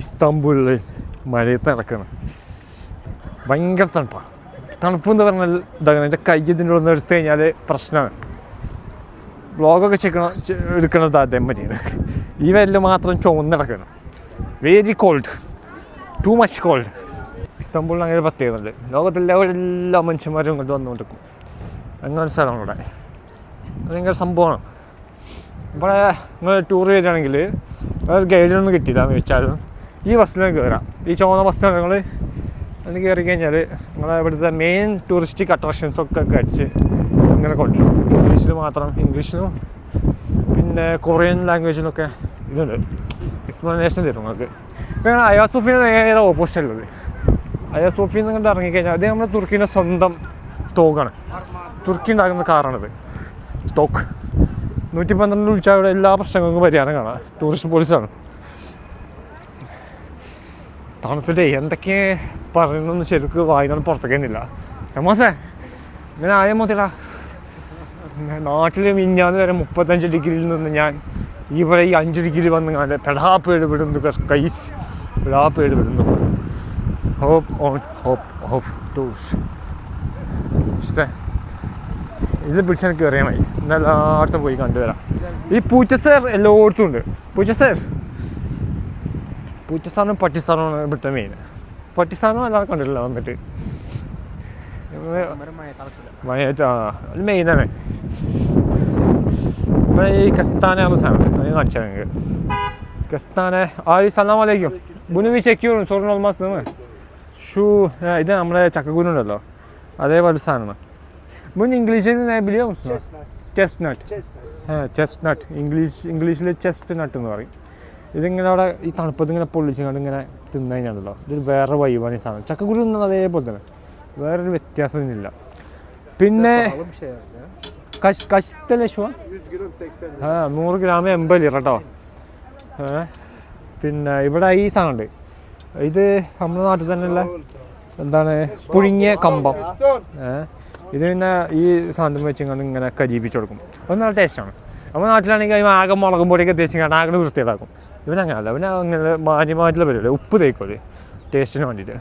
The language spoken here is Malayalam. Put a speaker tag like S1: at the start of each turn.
S1: ഇസ്താംബൂളിൽ മഴയത്ത് നടക്കണം. ഭയങ്കര തണുപ്പാണ് തണുപ്പ് എന്ന് പറഞ്ഞാൽ ഇതാകണം എന്റെ കൈ ഇതിന്റെ ഒന്ന് എടുത്തു കഴിഞ്ഞാൽ പ്രശ്നമാണ്. വ്ളോഗൊക്കെ ചെക്കണം എടുക്കണത് എടുക്കണത് മതിയാണ് ഈ വെല്ല് മാത്രം ചുവന്നിടക്കണം very cold too much cold ഇസ്താംബൂളിൽ അങ്ങനെ പ്രത്യേകതയുണ്ട്. ലോകത്തിലെ എല്ലാ മനുഷ്യന്മാരും ഇങ്ങോട്ട് വന്നുകൊണ്ടിരിക്കും. അങ്ങനെ സ്ഥലമാണ് ഇവിടെ. ഭയങ്കര സംഭവമാണ്. ഇവിടെ നിങ്ങൾ ടൂർ ചെയ്യുകയാണെങ്കിൽ ഗൈഡിനൊന്നും കിട്ടിയില്ല എന്ന് വെച്ചാൽ ഈ ബസ്സിലാണ് കയറാം. ഈ ചുവന്ന ബസ്സിൽ നിങ്ങൾ അതിന് കയറി കഴിഞ്ഞാൽ നിങ്ങളെ ഇവിടുത്തെ മെയിൻ ടൂറിസ്റ്റിക് അട്രാക്ഷൻസ് ഒക്കെ അടിച്ച് ഇങ്ങനെ കൊണ്ടുവരും. ഇംഗ്ലീഷിൽ മാത്രം ഇംഗ്ലീഷിലും പിന്നെ കൊറിയൻ ലാംഗ്വേജിലൊക്കെ ഇതുണ്ട്. എക്സ്പ്ലനേഷൻ തരും നിങ്ങൾക്ക്. പിന്നെ അയാസോഫിന് നേരെ ഓപ്പോസിറ്റ് ഉള്ളത്. അയാസോഫിൽ എന്ന് കണ്ട് ഇറങ്ങിക്കഴിഞ്ഞാൽ അത് നമ്മുടെ തുർക്കിന്റെ സ്വന്തം തോക്കാണ്. തുർക്കി ഉണ്ടാക്കുന്ന കാറാണിത്. തോക്ക്. നൂറ്റി പന്ത്രണ്ട് വിളിച്ചാൽ ഇവിടെ എല്ലാ പ്രശ്നങ്ങൾക്കും പരിഹാരം കാണാം. ടൂറിസ്റ്റ് പോലീസാണ് തണുത്തിട്ടേ എന്തൊക്കെ പറയുന്നൊന്നും ശരിക്ക് വായിക്കാൻ പുറത്തേക്ക് തന്നില്ല ചമാസേ ഇങ്ങനെ ആയ മതിടാ നാട്ടിൽ മിഞ്ഞാന്ന് വരെ മുപ്പത്തഞ്ച് ഡിഗ്രിയിൽ നിന്ന് ഞാൻ ഇവിടെ ഈ അഞ്ച് ഡിഗ്രി വന്ന് കണ്ട് പെടാപ്പേട് വിടുന്നു കൈസ് പേട് വിടുന്നു ഹോപ്പ് ഓൺ ഹോപ്പ് ഹോപ്പ് ടൂസ് ഇഷ്ടേ ഇത് പിടിച്ച് എനിക്ക് അറിയാമായി എന്നാൽ എല്ലായിടത്തും പോയി കണ്ടുവരാം. ഈ പൂച്ച സാർ എല്ലായിടത്തും ഉണ്ട്. പൂച്ചസേർ പൂച്ചസാറിനും പട്ടിസാറുമാണ് ഇവിടുത്തെ മെയിൻ പട്ടിസാറും അല്ലാതെ കണ്ടിട്ടില്ല വന്നിട്ട്. മഴയത്ത് ആ അത് മെയിനാണ് ഇവിടെ ഈ കസ്താനാണ് സാധനം അത് കാണിച്ചാൽ നിങ്ങൾക്ക്. കസ്താനെ ആ സലാം അലൈക്കും. ബുനുവി ചെക്യൂർ സോറിന് ഓൾമാസ് ഷൂ ഇത് നമ്മുടെ ചക്കക്കുരു ഉണ്ടല്ലോ. അതേപോലെ സാധനമാണ്. മുൻ ഇംഗ്ലീഷിൽ ബിലിയോ. Chestnut. Chestnut English ഇംഗ്ലീഷിൽ ചെസ്റ്റ് നട്ട് എന്ന് പറയും. ഇതിങ്ങനെ അവിടെ ഈ തണുപ്പത്ത് ഇങ്ങനെ പൊള്ളിച്ചുകൊണ്ട് ഇങ്ങനെ തിന്നു കഴിഞ്ഞാണല്ലോ ഇതൊരു വേറെ വൈവാണ് ഈ സാധനം. ചക്കക്കുരു തിന്നത് അതേപോലെ തന്നെ. വേറൊരു വ്യത്യാസമൊന്നുമില്ല പിന്നെ
S2: Alım şey yaptı. 100 gram 80 lira.
S1: ആ നൂറ് ഗ്രാം എൺപത് ലിറ കേട്ടോ ഏ പിന്നെ ഇവിടെ ഈ സാധനമുണ്ട് ഇത് നമ്മുടെ നാട്ടിൽ തന്നെയുള്ള എന്താണ്? പുഴുങ്ങിയ കമ്പം. ഇത് പിന്നെ ഈ സാധനം വെച്ചിങ്ങനെ ഇങ്ങനെ കരിയിപ്പിച്ച് കൊടുക്കും. അത് നല്ല ടേസ്റ്റാണ് നമ്മുടെ നാട്ടിലാണെങ്കിൽ ആകെ മുളകും പൊടിയൊക്കെ ഉദ്ദേശിക്കാണ്ട് ആകെ വൃത്തിയിടാക്കും ഇവനങ്ങനല്ല. അവന് അങ്ങനെ മാന്യമായിട്ടുള്ള പരിപാടി ഉപ്പ് തേക്കുമല്ലേ ടേസ്റ്റിന് വേണ്ടിയിട്ട്.